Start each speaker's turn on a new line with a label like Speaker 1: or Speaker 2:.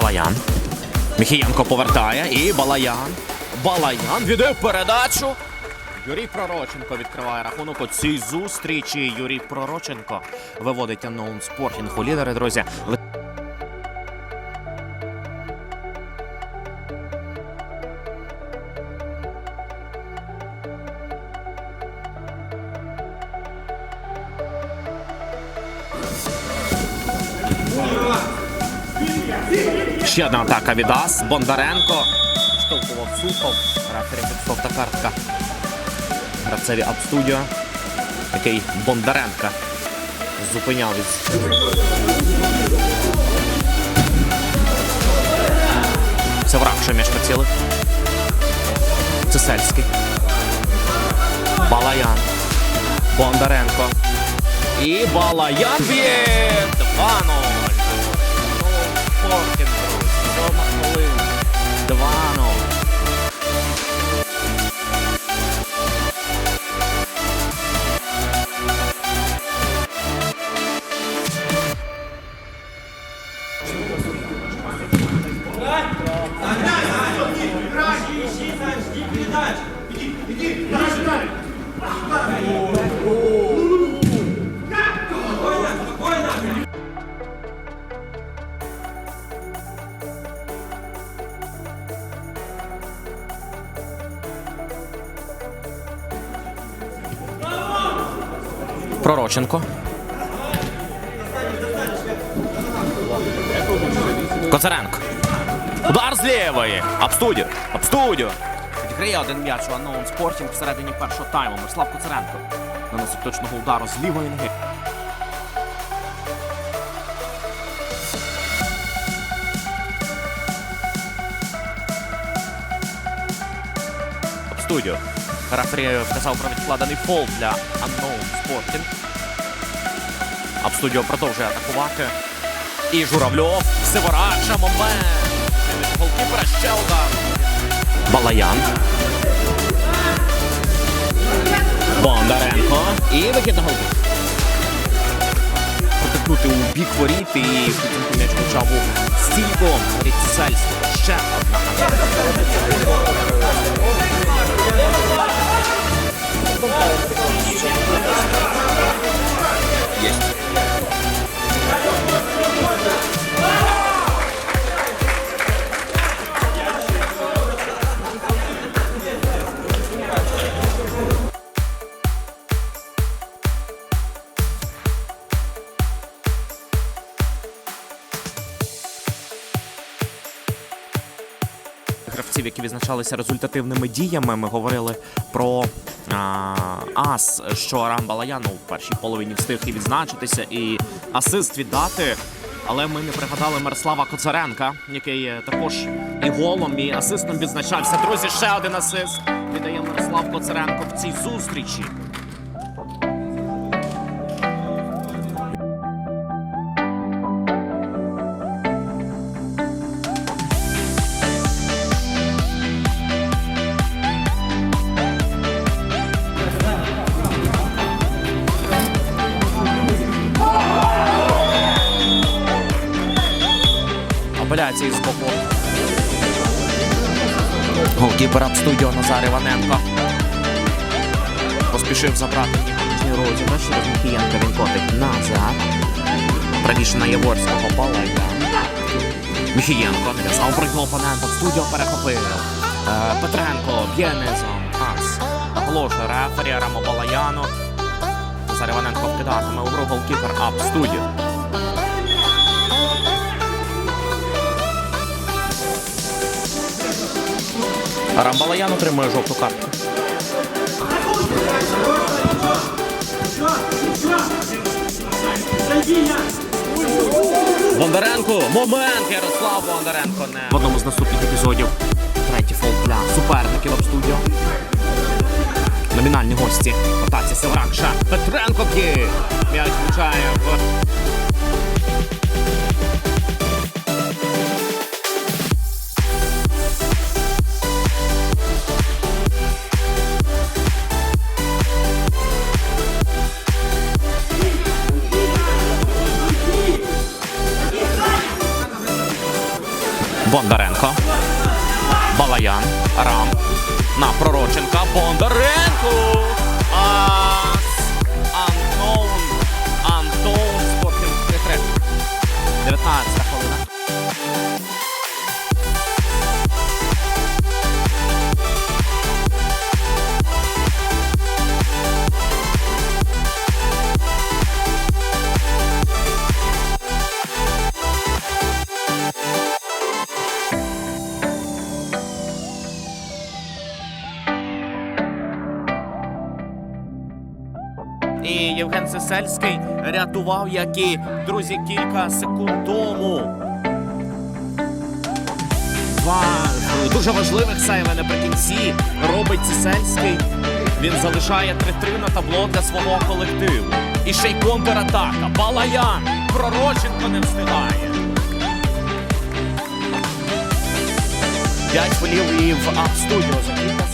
Speaker 1: Балаян. Міхієнко повертає і Балаян. Балаян віддає передачу. Юрій Пророченко відкриває рахунок у цій зустрічі. Юрій Пророченко виводить Unknown Спортінг у лідери, друзі. Ви- Ще одна атака від АС. Бондаренко. Штовхував Сухов. Рефері жовта картка. Гравцеві Абстудіо. Який Бондаренка зупиняв із. Це враг, що між поцілив. Цесельський. Балаян. Бондаренко. І Балаян б'є 2-0. 2-0. Иди, иди, иди, иди, иди, иди, иди, иди, иди, иди, иди, иди, Пророченко. Коцаренко. Удар з лівої. Абстудіо. Абстудіо. Відіграє один м'яч у Unknown Спортінг всередині першого тайму. Мирослав Коцаренко наносить точного удару з лівої ноги. Абстудіо. Рефері вказав про відкладений фол для Unknown Спортінг. Абстудіо продовжує атакувати. І Журавльов. Сиворача момент. Голкіпера ще удар. Балаян. Бондаренко. І вихід на голку. Протикнути у бік воріт і м'яч почав у стійку. Ріцельського. Ще одна. São Paulo. Гравців, які відзначалися результативними діями. Ми говорили про а, ас, що Арам в першій половині встиг і відзначитися, і асист віддати. Але ми не пригадали Мирослава Коцаренка, який також і голом, і асистом відзначався. Друзі, ще один асист віддає Мирослав Коцаренко в цій зустрічі. Апеляції з боку. Голкіпер студіо Назар Іваненко. Поспішив забрати нижній розіграш. Через Міхієнка він котить назад. Правіше на Яворського Балайка. Міхієнко не дав прийняв опонента. Студіо перехопив. Е, Петренко б'є низом. Ас. Наголошує рефері Рамо Балаяну. Назар вкидатиме у гру голкіпер Ап Студіо. Рамбалаян отримує жовту картку. Бондаренко! Момент! Ярослав Бондаренко не в одному з наступних епізодів. Третій фол для суперників Абстудіо. Номінальні гості. Атаці Севракша. Петренко. М'яч влучає в Балаян. Рам. На Пророченка. Бондаренко. Ас. Антон. Антон. Спортинг Петре. 19 хвилина. Євген Сесельський рятував, як і друзі, кілька секунд тому. Два дуже важливих сейви наприкінці робить Сесельський. Він залишає 3-3 на табло для свого колективу. І ще й контратака. Балаян. Пророченко не встигає. П'ять голів і в Ап-студіо за кілька